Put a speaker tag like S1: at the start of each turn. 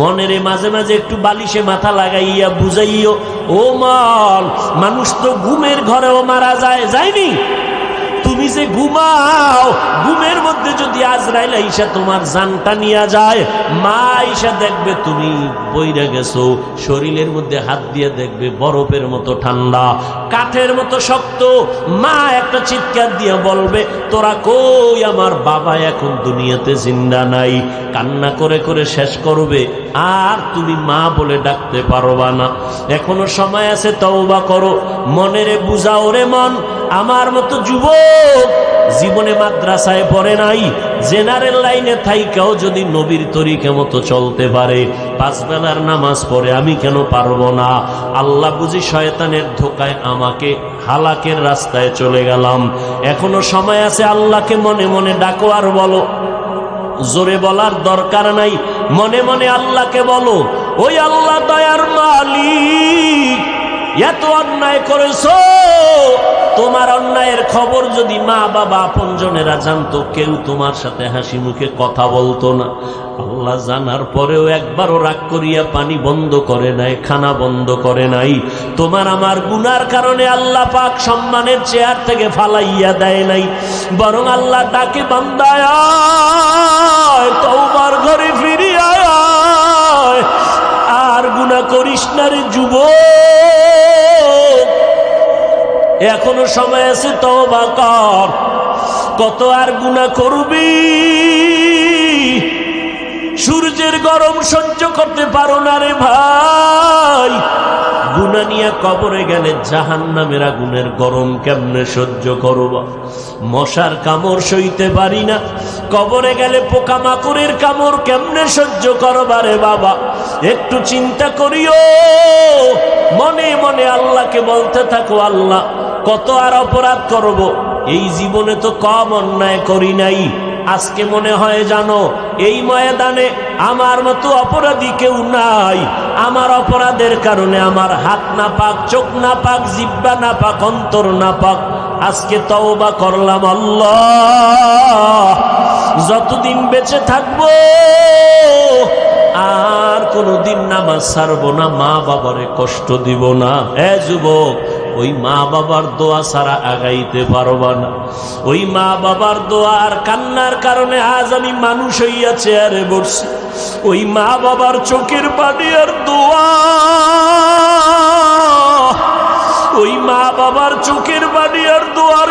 S1: মনেরে মাঝে মাঝে একটু বালিশে মাথা লাগাইয়া বুঝাইও, ও মন, মানুষ তো ঘুমের ঘরেও মারা যায়, যায়নি? তুমি যে ঘুমাও, ঘুমের মধ্যে যদি আজরাইল আইসা তোমার জানটা নিয়ে যায়, মা আইসা দেখবে তুমি বইরা গেছো, শরীরের মধ্যে হাত দিয়ে দেখবে বরফের মতো ঠান্ডা, কাঠের মতো শক্ত, মা একটা চিৎকার দিয়ে বলবে, তোরা কই, আমার বাবা এখন দুনিয়াতে জিন্দা নাই। কান্না করে করে শেষ করবে আর তুমি মা বলে ডাকতে পারবা না। এখনও সময় আছে, তওবা করো। মনেরে বুঝাও রে মন, আমার মতো যুবক জীবনে মাদ্রাসায় পড়ে নাই, জেনারেল লাইনে থাইকাও যদি নবীর তরিকে মতো চলতে পারে পাঁচ বেলার নামাজ পড়ে আমি কেন পারব না? আল্লাহ বুঝি শয়তানের ধোকায় আমাকে হালাকের রাস্তায় চলে গেলাম। এখনও সময় আছে, আল্লাহকে মনে মনে ডাকো আর বলো জোরে বলার দরকার নাই। মনে মনে আল্লাহকে বলো, ওই আল্লাহ দয়ার মালিক, এত অন্যায় করেছ। তোমার অন্যায়ের খবর যদি মা, বাবা আপনজনেরা জানতো, কেউ তোমার সাথে হাসি মুখে কথা বলতো না। আল্লাহ জানার পরেও একবারও রাগ করিয়া পানি বন্ধ করে নাই, খানা বন্ধ করে নাই। তোমার আমার গুনার কারণে আল্লাহ পাক সম্মানের চেয়ার থেকে ফালাইয়া দেয় নাই। বরং আল্লাহ ডাকে, বান্দায় করিস না রে যুব এখনও সময় আছে তবা কর। কত আর গুণা করবি? সূর্যের গরম সহ্য করতে পারো না রে ভাই। গুনা নিয়ে কবরে গেলে জাহান নামের আগুনের গরম কেমনে সহ্য করব? মশার কামড় সইতে পারি না। কবরে গেলে পোকামাকড়ের কামড় কেমনে সহ্য করবারে বাবা? একটু চিন্তা করিও। মনে মনে আল্লাহকে বলতে থাকো, আল্লাহ, কত আর অপরাধ করব? এই জীবনে তো কম অন্যায় করি নাই। আজকে মনে হয় জানো, এই ময়দানে আমার মতো অপরাধী কেউ নাই। আমার অপরাধের কারণে আমার হাত না পাক চোখ না পাক জিব্বা না পাক অন্তর না পাক আজকে তওবা করলাম আল্লাহ। যতদিন বেঁচে থাকব আর কোনোদিন নামাজ ছাড়বো না, মা বাবারে কষ্ট দিব না। এ যুবক, ওই মা বাবার দোয়া ছাড়া আগাইতে পারবা না। ওই মা বাবার দোয়া আর কান্নার কারণে আজ আমি মানুষ হইয়া চেয়ারে বসছি ওই মা বাবার চোখের পানি আর দোয়া। ওই মা বাবার চোখের পানি আর দোয়ার